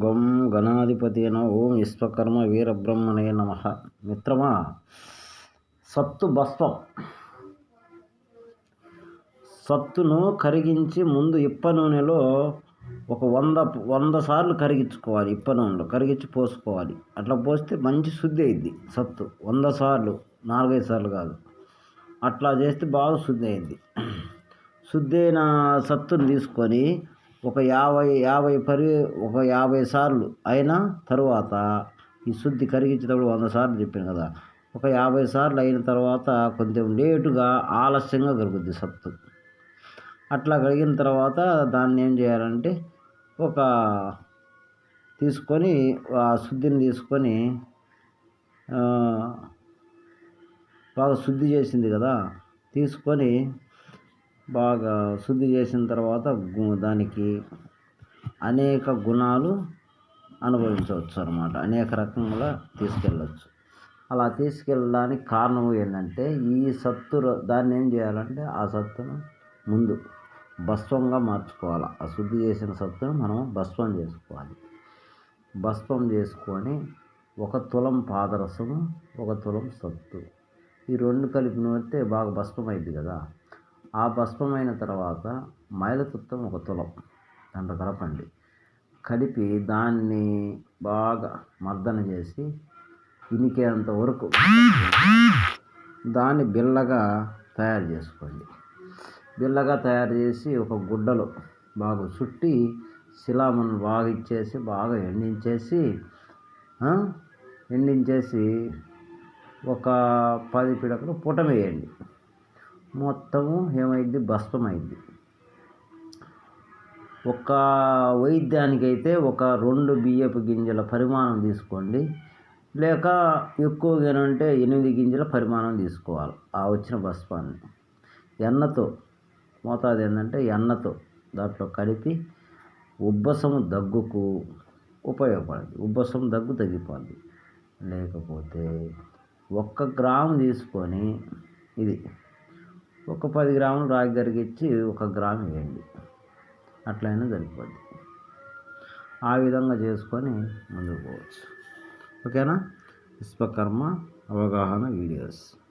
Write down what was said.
గం గణాధిపతిన ఓం విశ్వకర్మ వీరబ్రహ్మణే నమ. మిత్రమా సత్తు భస్వం సత్తును కరిగించి ముందు ఇప్ప నూనెలో ఒక వంద వంద సార్లు కరిగించుకోవాలి ఇప్ప నూనెలో కరిగించి పోసుకోవాలి. అట్లా పోస్తే మంచి శుద్ధి అయింది సత్తు. వంద సార్లు నాలుగైదు సార్లు కాదు. అట్లా చేస్తే బాగా శుద్ధి అయింది శుద్ధి అయిన సత్తుని తీసుకొని ఒక యాభై యాభై పరి ఒక యాభై సార్లు అయిన తరువాత ఈ శుద్ధి కరిగించేటప్పుడు వంద సార్లు చెప్పాను కదా ఒక యాభై సార్లు అయిన తర్వాత కొంచెం లేటుగా ఆలస్యంగా కలుగుద్ది సత్తు. అట్లా కడిగిన తర్వాత దాన్ని ఏం చేయాలంటే ఒక తీసుకొని ఆ శుద్ధిని తీసుకొని బాగా శుద్ధి చేసింది కదా తీసుకొని బాగా శుద్ధి చేసిన తర్వాత దానికి అనేక గుణాలు అనుభవించవచ్చు అనమాట అనేక రకంగా తీసుకెళ్ళచ్చు. అలా తీసుకెళ్ళడానికి కారణం ఏంటంటే ఈ సత్తు దాన్ని ఏం చేయాలంటే ఆ సత్తును ముందు భస్వంగా మార్చుకోవాలి. ఆ శుద్ధి చేసిన సత్తును మనం భస్వం చేసుకోవాలి. భస్వం చేసుకొని ఒక తులం పాదరసము ఒక తులం సత్తు. ఈ రెండు కలిపినట్టే బాగా భస్వం అయింది కదా. ఆ భస్మమైన తర్వాత మైలతుత్తం ఒక తులం దాంట్లో కలపండి కలిపి దాన్ని బాగా మర్దన చేసి ఇనికేంత వరకు దాన్ని బిల్లగా తయారు చేసుకోండి. బిల్లగా తయారు చేసి ఒక గుడ్డలో బాగా చుట్టి శిలామను బాగా ఇచ్చేసి బాగా ఎండించేసి ఎండించేసి ఒక పది పిడకలు పుటమేయండి. మొత్తము ఏమైంది భస్మమైంది ఒక వైద్యానికైతే ఒక రెండు బియ్యపు గింజల పరిమాణం తీసుకోండి. లేక ఎక్కువగా అంటే ఎనిమిది గింజల పరిమాణం తీసుకోవాలి ఆ వచ్చిన భస్మాన్ని. ఎన్నతో? మోతాదు ఏంటంటే ఎన్నతో? దాంట్లో కలిపి ఉబ్బసము దగ్గుకు ఉపయోగపడింది. ఉబ్బసం దగ్గు తగ్గిపోద్ది. లేకపోతే ఒక్క గ్రాము తీసుకొని ఇది ఒక పది గ్రాములు రాగి గరిగిచ్చి ఒక గ్రాము వేయండి. అట్లయినా సరిపోద్ది. ఆ విధంగా చేసుకొని ముందుకు పోవచ్చు. ఓకేనా? విశ్వకర్మ అవగాహన వీడియోస్.